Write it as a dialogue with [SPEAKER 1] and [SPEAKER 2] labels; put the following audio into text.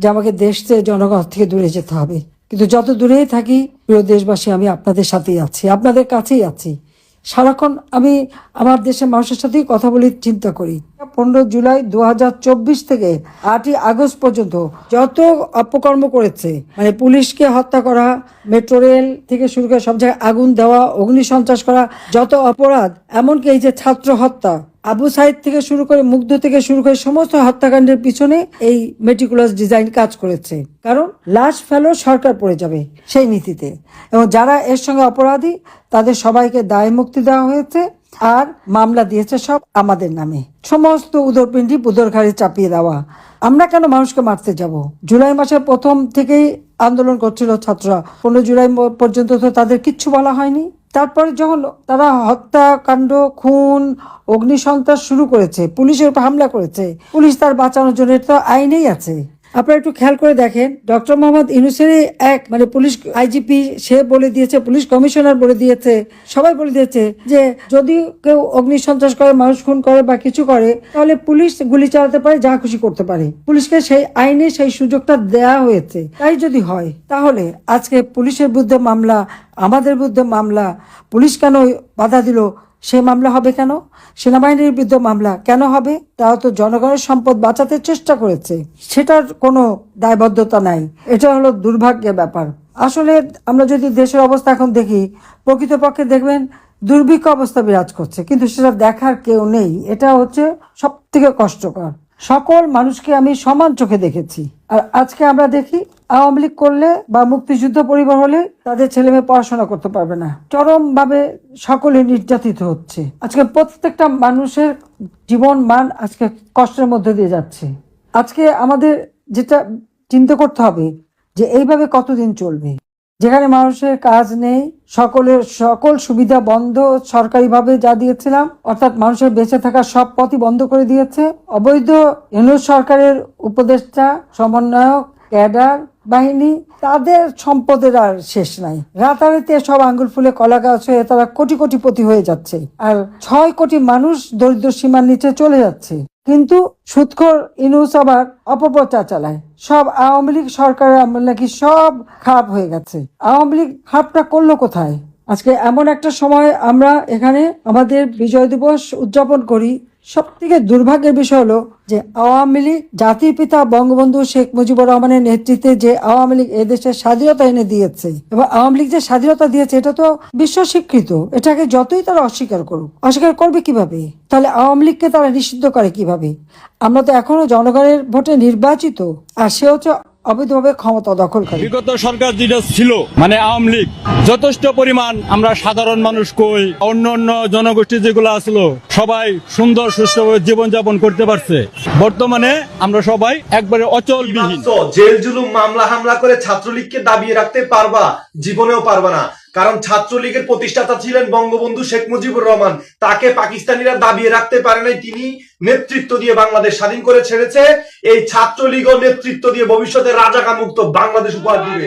[SPEAKER 1] যে আমাকে দেশ থেকে জনগণ থেকে দূরে যেতে হবে। কিন্তু যত দূরেই থাকি, প্রিয় দেশবাসী, আমি আপনাদের সাথেই আছি, আপনাদের কাছেই আছি। সারাক্ষণ আমি আমার দেশের মানুষের সাথেই কথা বলি, চিন্তা করি। পনেরো জুলাই দু হাজার চব্বিশ থেকে আটই আগস্ট পর্যন্ত যত অপকর্ম করেছে মানে পুলিশকে হত্যা করা, মেট্রো রেল থেকে শুরু করে সব জায়গায় আগুন দেওয়া অগ্নি সন্ত্রাস করা, যত অপরাধ, এমনকি এই যে ছাত্র হত্যা আবু সাইদ থেকে শুরু করে মুগ্ধ থেকে শুরু করে সমস্ত হত্যাকাণ্ডের পিছনে এই মেটিকুলাস ডিজাইন কাজ করেছে। কারণ লাশ ফেলো সরকার পড়ে যাবে সেই নীতিতে। এবং যারা এর সঙ্গে অপরাধী, তাদের সবাইকে দায় মুক্তি দেওয়া হয়েছে আর মামলা দিয়েছে সব আমাদের নামে। সমস্ত উদরপিণ্ডি উদরঘাড়ি চাপিয়ে দেওয়া। আমরা কেন মানুষকে মারতে যাব? জুলাই মাসের প্রথম থেকেই আন্দোলন করছিল ছাত্ররা। পনেরো জুলাই পর্যন্ত তো তাদের কিচ্ছু বলা হয়নি। তারপরে যখন তারা হত্যাকাণ্ড খুন, অগ্নিসন্ত্রাস শুরু করেছে, পুলিশের উপর হামলা করেছে, পুলিশ তার বাঁচানোর জন্য তো আইনেই আছে। আপনারা একটু খেয়াল করে দেখেন। ডক্টর মোহাম্মদ ইউনুসেরই এক মানে পুলিশ আইজিপি সে বলে দিয়েছে, পুলিশ কমিশনার বলে দিয়েছে, সবাই বলে দিয়েছে যে যদি কেউ অগ্নি সন্ত্রাস করে, মানুষ খুন করে বা কিছু করে, তাহলে পুলিশ গুলি চালাতে পারে, যা খুশি করতে পারে। পুলিশকে সেই আইনে সেই সুযোগটা দেয়া হয়েছে। তাই যদি হয়, তাহলে আজকে পুলিশের বিরুদ্ধে মামলা, আমাদের বিরুদ্ধে মামলা, পুলিশ কেন বাধা দিল? সে মামলা হবে কেন? সেনাবাহিনীর বিরুদ্ধে মামলা কেন হবে? তারা তো জনগণের সম্পদ বাঁচাতে চেষ্টা করেছে। সেটার কোনো দায়বদ্ধতা নাই। এটা হলো দুর্ভাগ্যের ব্যাপার। আসলে আমরা যদি দেশের অবস্থা এখন দেখি, প্রকৃতপক্ষে দেখবেন দুর্ভিক্ষ অবস্থা বিরাজ করছে। কিন্তু সেটা দেখার কেউ নেই। এটা হচ্ছে সব থেকে কষ্টকর। সকল মানুষকে আমি সমান চোখে দেখেছি। আর আজকে আমরা দেখি আওয়ামী লীগ করলে বা মুক্তিযুদ্ধ পরিবার হলে তাদের ছেলে মেয়ে পড়াশোনা করতে পারবে না। চরম ভাবে সকলে নির্যাতিত হচ্ছে। আজকে প্রত্যেকটা মানুষের জীবন মান আজকে কষ্টের মধ্যে দিয়ে যাচ্ছে। আজকে আমাদের যেটা চিন্তা করতে হবে যে এইভাবে কতদিন চলবে? যেখানে মানুষের কাজ নেই, সকলের সকল সুবিধা বন্ধ, সরকারিভাবে যা দিয়েছিলাম, অর্থাৎ মানুষের বেঁচে থাকার সব পথই বন্ধ করে দিয়েছে। অবৈধ ইউনুস সরকারের উপদেষ্টা, সমন্বয়ক ক্যাডার, বাহিনী, তাদের সম্পদের আর শেষ নাই। রাতারাতি সব আঙ্গুল ফুলে কলা গাছ হয়ে তারা কোটি কোটি কোটিপতি হয়ে যাচ্ছে আর ছয় কোটি মানুষ দরিদ্র সীমার নিচে চলে যাচ্ছে। কিন্তু সুৎখর ইনুস আবার অপপ্রচার চালায়। সব আওয়ামী লীগ সরকারের আমল নাকি সব খারাপ হয়ে গেছে। আওয়ামী লীগ খারাপটা করল কোথায়? আজকে এমন একটা সময় আমরা এখানে আমাদের বিজয় দিবস উদযাপন করি। সব থেকে দুর্ভাগ্যের বিষয় হলো যে আওয়ামী লীগ জাতির পিতা বঙ্গবন্ধু শেখ মুজিবুর রহমানের নেতৃত্বে যে আওয়ামী লীগ এদেশের স্বাধীনতা এনে দিয়েছে, এবং আওয়ামী লীগ যে স্বাধীনতা দিয়েছে, এটা তো বিশ্ব স্বীকৃত এটাকে যতই তারা অস্বীকার করুক, অস্বীকার করবে কীভাবে? তাহলে আওয়ামী লীগকে তারা নিষিদ্ধ করে কীভাবে? আমরা তো এখনও জনগণের ভোটে নির্বাচিত, আর সে হচ্ছে অবৈধভাবে ক্ষমতা দখলকারী
[SPEAKER 2] বিগত সরকার যেটা ছিল মানে আওয়ামী লীগ যথেষ্ট পরিমাণ আমরা সাধারণ মানুষ কই অন্য অন্য জনগোষ্ঠী যেগুলো আসলো সবাই সুন্দর সুস্থভাবে জীবনযাপন করতে পারছে। বর্তমানে আমরা সবাই একবারে অচল বিহীন
[SPEAKER 3] জেল জুলুম মামলা হামলা করে ছাত্রলীগকে দাবিয়ে রাখতে পারবা জীবনেও পারবা না। কারণ ছাত্রলীগের প্রতিষ্ঠাতা ছিলেন বঙ্গবন্ধু শেখ মুজিবুর রহমান। তাকে পাকিস্তানিরা দাবিয়ে রাখতে পারে নাই, তিনি নেতৃত্ব দিয়ে বাংলাদেশ স্বাধীন করে ছেড়েছে। এই ছাত্রলীগ ও নেতৃত্ব দিয়ে ভবিষ্যতে রাজাকা মুক্ত বাংলাদেশ উপহার দিবে।